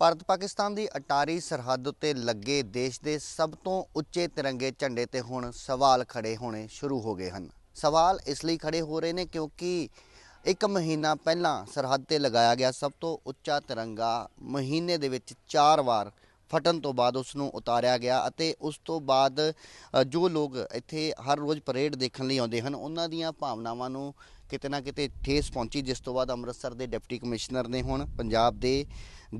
ਭਾਰਤ ਪਾਕਿਸਤਾਨ ਦੀ ਅਟਾਰੀ ਸਰਹੱਦ ਉੱਤੇ ਲੱਗੇ ਦੇਸ਼ ਦੇ ਸਭ ਤੋਂ ਉੱਚੇ ਤਿਰੰਗੇ ਝੰਡੇ ਤੇ ਹੁਣ ਸਵਾਲ ਖੜੇ ਹੋਣੇ ਸ਼ੁਰੂ ਹੋ ਗਏ ਹਨ। ਸਵਾਲ ਇਸ ਲਈ ਖੜੇ ਹੋ ਰਹੇ ਨੇ ਕਿਉਂਕਿ ਇੱਕ ਮਹੀਨਾ ਪਹਿਲਾਂ ਸਰਹੱਦ ਤੇ ਲਗਾਇਆ ਗਿਆ ਸਭ ਤੋਂ ਉੱਚਾ ਤਿਰੰਗਾ ਮਹੀਨੇ ਦੇ ਵਿੱਚ 4 ਵਾਰ ਫਟਣ ਤੋਂ ਬਾਅਦ ਉਸ ਨੂੰ ਉਤਾਰਿਆ ਗਿਆ ਅਤੇ ਉਸ ਤੋਂ ਬਾਅਦ ਅ, ਜੋ ਲੋਕ ਇੱਥੇ ਹਰ ਰੋਜ਼ ਪਰੇਡ ਦੇਖਣ ਲਈ ਆਉਂਦੇ ਹਨ ਉਹਨਾਂ ਦੀਆਂ ਭਾਵਨਾਵਾਂ ਨੂੰ ਕਿਤੇ ਨਾ ਕਿਤੇ ਠੇਸ ਪਹੁੰਚੀ ਜਿਸ ਤੋਂ ਬਾਅਦ ਅੰਮ੍ਰਿਤਸਰ ਦੇ ਡਿਪਟੀ ਕਮਿਸ਼ਨਰ ਨੇ ਹੁਣ ਪੰਜਾਬ ਦੇ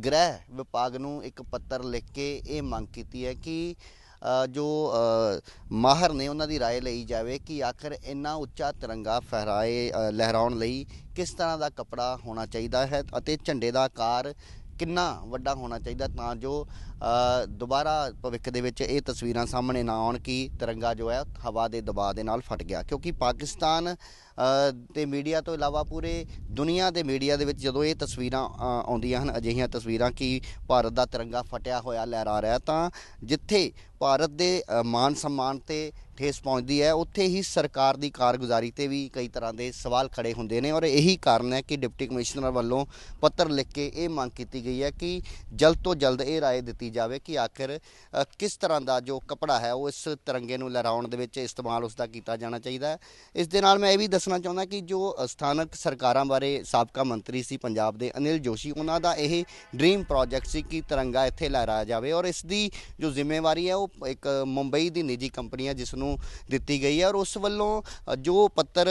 ਗ੍ਰਹਿ ਵਿਭਾਗ ਨੂੰ ਇੱਕ ਪੱਤਰ ਲਿਖ ਕੇ ਇਹ ਮੰਗ ਕੀਤੀ ਹੈ ਕਿ ਅ, ਜੋ ਅ, ਮਾਹਰ ਨੇ ਉਹਨਾਂ ਦੀ رائے ਲਈ ਜਾਵੇ ਕਿ ਆਖਰ ਇੰਨਾ ਉੱਚਾ ਤਿਰੰਗਾ ਫਹਿਰਾਏ ਅ, ਲਹਿਰਾਉਣ ਲਈ ਕਿਸ ਤਰ੍ਹਾਂ ਦਾ ਕਪੜਾ ਹੋਣਾ ਚਾਹੀਦਾ ਹੈ ਅਤੇ ਝੰਡੇ ਦਾ ਆਕਾਰ ਕਿੰਨਾ ਵੱਡਾ ਹੋਣਾ ਚਾਹੀਦਾ ਤਾਂ ਜੋ ਦੁਬਾਰਾ ਭਵਿੱਖ ਦੇ ਵਿੱਚ ਇਹ ਤਸਵੀਰਾਂ ਸਾਹਮਣੇ ਨਾ ਆਉਣ ਕਿ ਤਿਰੰਗਾ ਜੋ ਹੈ ਹਵਾ ਦੇ ਦਬਾਅ ਦੇ ਨਾਲ ਫਟ ਗਿਆ। ਕਿਉਂਕਿ ਪਾਕਿਸਤਾਨ ਅ, ਤੇ ਮੀਡੀਆ ਤੋਂ ਇਲਾਵਾ ਪੂਰੇ ਦੁਨੀਆ ਦੇ ਮੀਡੀਆ ਦੇ ਵਿੱਚ ਜਦੋਂ ਇਹ ਤਸਵੀਰਾਂ ਆਉਂਦੀਆਂ ਹਨ ਅਜਿਹੀਆਂ ਤਸਵੀਰਾਂ ਕਿ ਭਾਰਤ ਦਾ ਤਿਰੰਗਾ ਫਟਿਆ ਹੋਇਆ ਲਹਿਰਾ ਰਿਹਾ ਤਾਂ ਜਿੱਥੇ ਭਾਰਤ ਦੇ ਅ, ਮਾਨ ਸਨਮਾਨ ਤੇ ਠੇਸ ਪਹੁੰਚਦੀ ਹੈ ਉੱਥੇ ਹੀ ਸਰਕਾਰ ਦੀ ਕਾਰਗੁਜ਼ਾਰੀ ਤੇ ਵੀ ਕਈ ਤਰ੍ਹਾਂ ਦੇ ਸਵਾਲ ਖੜੇ ਹੁੰਦੇ ਨੇ ਔਰ ਇਹੀ ਕਾਰਨ ਹੈ ਕਿ ਡਿਪਟੀ ਕਮਿਸ਼ਨਰ ਵੱਲੋਂ ਪੱਤਰ ਲਿਖ ਕੇ ਇਹ ਮੰਗ ਕੀਤੀ ਗਈ ਹੈ ਕਿ ਜਲਦ ਤੋਂ ਜਲਦ ਇਹ رائے ਦਿੱਤੀ ਜਾਵੇ ਕਿ ਆਖਿਰ ਅ, ਕਿਸ ਤਰ੍ਹਾਂ ਦਾ ਜੋ ਕਪੜਾ ਹੈ ਉਹ ਇਸ ਤਿਰੰਗੇ ਨੂੰ ਲਹਿਰਾਉਣ ਦੇ ਵਿੱਚ ਇਸਤੇਮਾਲ ਉਸ ਦਾ ਕੀਤਾ ਜਾਣਾ ਚਾਹੀਦਾ ਹੈ ਇਸ ਦੇ ਨਾਲ ਮੈਂ ਇਹ ਵੀ ਦੱਸਣਾ ਚਾਹੁੰਦਾ ਕਿ ਜੋ ਅ, ਸਥਾਨਕ ਸਰਕਾਰਾਂ ਬਾਰੇ ਸਾਬਕਾ ਮੰਤਰੀ ਸੀ ਪੰਜਾਬ ਦੇ ਅਨਿਲ ਜੋਸ਼ੀ ਉਹਨਾਂ ਦਾ ਇਹ ਡ੍ਰੀਮ ਪ੍ਰੋਜੈਕਟ ਸੀ ਕਿ ਤਿਰੰਗਾ ਇੱਥੇ ਲਹਿਰਾਇਆ ਜਾਵੇ ਔਰ ਇਸ ਦੀ ਜੋ ਜ਼ਿੰਮੇਵਾਰੀ ਹੈ ਉਹ ਇੱਕ ਮੁੰਬਈ ਦੀ ਨਿੱਜੀ ਕੰਪਨੀ ਹੈ ਜਿਸ ਨੂੰ ਦਿੱਤੀ ਗਈ ਹੈ ਔਰ ਉਸ ਵੱਲੋਂ ਜੋ ਪੱਤਰ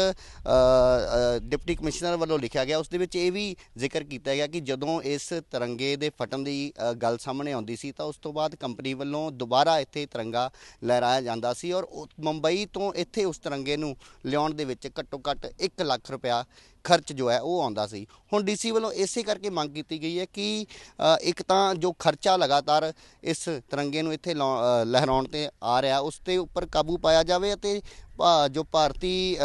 ਡਿਪਟੀ ਕਮਿਸ਼ਨਰ ਵੱਲੋਂ ਲਿਖਿਆ ਗਿਆ, ਉਸ ਦੇ ਵਿੱਚ ਇਹ ਵੀ ਜ਼ਿਕਰ ਕੀਤਾ ਗਿਆ ਕਿ ਜਦੋਂ ਇਸ ਤਿਰੰਗੇ ਦੇ ਫਟਣ ਦੀ ਗੱਲ ਸਾਹਮਣੇ ਆਉਂਦੀ ਸੀ ਤਾਂ ਉਸ ਤੋਂ ਬਾਅਦ ਕੰਪਨੀ ਵੱਲੋਂ ਦੁਬਾਰਾ ਇੱਥੇ ਤਿਰੰਗਾ ਲਹਿਰਾਇਆ ਜਾਂਦਾ ਸੀ ਔਰ ਮੁੰਬਈ ਤੋਂ ਇੱਥੇ ਉਸ ਤਿਰੰਗੇ ਨੂੰ ਲਿਆਉਣ ਦੇ ਵਿੱਚ ਘੱਟੋ ਘੱਟ 1 ਲੱਖ ਰੁਪਇਆ ਖਰਚ ਜੋ ਹੈ ਉਹ ਆਉਂਦਾ ਸੀ। ਹੁਣ ਡੀਸੀ ਵੱਲੋਂ ਇਸੇ ਕਰਕੇ ਮੰਗ ਕੀਤੀ ਗਈ ਹੈ ਕਿ ਇੱਕ ਤਾਂ ਜੋ ਖਰਚਾ ਲਗਾਤਾਰ ਇਸ ਤਿਰੰਗੇ ਨੂੰ ਇੱਥੇ ਲਾਉ- ਲਹਿਰਾਉਣ ਤੇ ਆ ਰਿਹਾ, ਉਸ ਤੇ ਉੱਪਰ ਕਾਬੂ ਪਾਇਆ ਜਾਵੇ ਅਤੇ ਭਾ- ਜੋ ਭਾਰਤੀ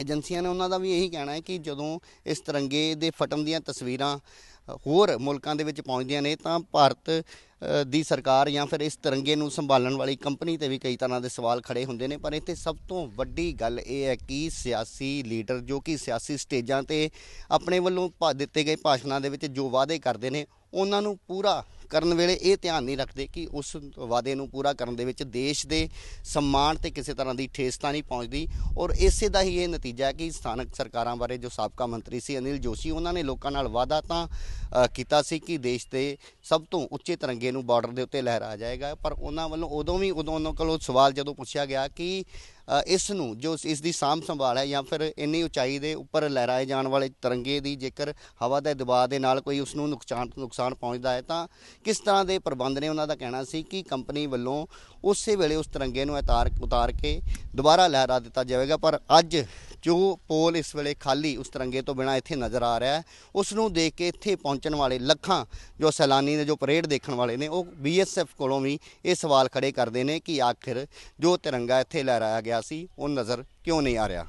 ਏਜੰਸੀਆਂ ਨੇ ਉਹਨਾਂ ਦਾ ਵੀ ਇਹੀ ਕਹਿਣਾ ਹੈ ਕਿ ਜਦੋਂ ਇਸ ਤਿਰੰਗੇ ਦੇ ਫਟਣ ਦੀਆਂ ਤਸਵੀਰਾਂ ਹੋਰ ਮੁਲਕਾਂ ਦੇ ਵਿੱਚ ਪਹੁੰਚਦੀਆਂ ਨੇ ਤਾਂ ਭਾਰਤ ਦੀ ਸਰਕਾਰ ਜਾਂ ਫਿਰ ਇਸ ਤਿਰੰਗੇ ਨੂੰ ਸੰਭਾਲਣ ਵਾਲੀ ਕੰਪਨੀ ਤੇ ਵੀ ਕਈ ਤਰ੍ਹਾਂ ਦੇ ਸਵਾਲ ਖੜੇ ਹੁੰਦੇ ਨੇ। ਪਰ ਇੱਥੇ ਸਭ ਤੋਂ ਵੱਡੀ ਗੱਲ ਇਹ ਹੈ ਕਿ ਸਿਆਸੀ ਲੀਡਰ ਜੋ ਕਿ ਸਿਆਸੀ ਸਟੇਜਾਂ ਤੇ ਆਪਣੇ ਵੱਲੋਂ ਭਾ- ਦਿੱਤੇ ਗਏ ਭਾਸ਼ਣਾਂ ਦੇ ਵਿੱਚ ਜੋ ਵਾਅਦੇ ਕਰਦੇ ਨੇ, ਉਹਨਾਂ ਨੂੰ ਪੂਰਾ ਕਰਨ ਵੇਲੇ ਇਹ ਧਿਆਨ ਨਹੀਂ ਰੱਖਦੇ ਕਿ ਉਸ ਵਾਅਦੇ ਨੂੰ ਪੂਰਾ ਕਰਨ ਦੇ ਵਿੱਚ ਦੇਸ਼ ਦੇ ਸਨਮਾਨ ਤੇ ਕਿਸੇ ਤਰ੍ਹਾਂ ਦੀ ਠੇਸ ਤਾਂ ਨਹੀਂ ਪਹੁੰਚਦੀ। ਔਰ ਇਸੇ ਦਾ ਹੀ ਇਹ ਨਤੀਜਾ ਹੈ ਕਿ ਸਥਾਨਕ ਸਰਕਾਰਾਂ ਬਾਰੇ ਜੋ ਸਾਬਕਾ ਮੰਤਰੀ ਸੀ ਅਨਿਲ ਜੋਸ਼ੀ, ਉਹਨਾਂ ਨੇ ਲੋਕਾਂ ਨਾਲ ਵਾਅਦਾ ਤਾਂ ਕੀਤਾ ਸੀ ਕਿ ਦੇਸ਼ ਦੇ ਸਭ ਤੋਂ ਉੱਚੇ ਤਿਰੰਗੇ ਨੂੰ ਬਾਰਡਰ ਦੇ ਉੱਤੇ ਲਹਿਰਾਇਆ ਜਾਏਗਾ। ਪਰ ਉਹਨਾਂ ਵੱਲੋਂ ਉਦੋਂ ਵੀ, ਉਦੋਂ ਉਹਨਾਂ ਕੋਲੋਂ ਸਵਾਲ ਜਦੋਂ ਪੁੱਛਿਆ ਗਿਆ ਕਿ ਇਸ ਨੂੰ ਜੋ ਇਸ ਦੀ ਸਾਂਭ ਸੰਭਾਲ ਹੈ ਜਾਂ ਫਿਰ ਇੰਨੀ ਉਚਾਈ ਦੇ ਉੱਪਰ ਲਹਿਰਾਏ ਜਾਣ ਵਾਲੇ ਤਿਰੰਗੇ ਦੀ ਜੇਕਰ ਹਵਾ ਦੇ ਦਬਾਅ ਦੇ ਨਾਲ ਕੋਈ ਉਸ ਨੂੰ ਨੁਕਸਾਨ ਨੁਕਸਾਨ ਪਹੁੰਚਦਾ ਹੈ ਤਾਂ ਕਿਸ ਤਰ੍ਹਾਂ ਦੇ ਪ੍ਰਬੰਧ ਨੇ ਉਹਨਾਂ ਦਾ ਕਹਿਣਾ ਸੀ ਕਿ ਕੰਪਨੀ ਵੱਲੋਂ ਉਸੇ ਵੇਲੇ ਉਸ ਤਿਰੰਗੇ ਨੂੰ ਉਤਾਰ ਉਤਾਰ ਕੇ ਦੁਬਾਰਾ ਲਹਿਰਾ ਦਿੱਤਾ ਜਾਵੇਗਾ। ਪਰ ਅੱਜ ਜੋ ਪੋਲ ਇਸ ਵੇਲੇ ਖਾਲੀ ਉਸ ਤਿਰੰਗੇ ਤੋਂ ਬਿਨਾ ਇੱਥੇ ਨਜ਼ਰ ਆ ਰਿਹਾ ਹੈ, ਉਸ ਨੂੰ ਦੇਖ ਕੇ ਇੱਥੇ ਪਹੁੰਚਣ ਵਾਲੇ ਲੱਖਾਂ ਜੋ ਸੈਲਾਨੀ ਨੇ, ਜੋ ਪਰੇਡ ਦੇਖਣ ਵਾਲੇ ਨੇ, ਉਹ ਬੀਐਸਐਫ ਕੋਲੋਂ ਵੀ ਇਹ ਸਵਾਲ ਖੜੇ ਕਰਦੇ ਨੇ ਕਿ ਆਖਿਰ ਜੋ ਤਿਰੰਗਾ ਇੱਥੇ ਲਹਿਰਾਇਆ ਗਿਆ ਸੀ, ਉਹ ਨਜ਼ਰ ਕਿਉਂ ਨਹੀਂ ਆ ਰਿਹਾ?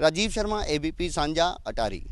ਰਾਜੀਵ ਸ਼ਰਮਾ ਏਬੀਪੀ ਸਾਂਝਾ, ਅਟਾਰੀ।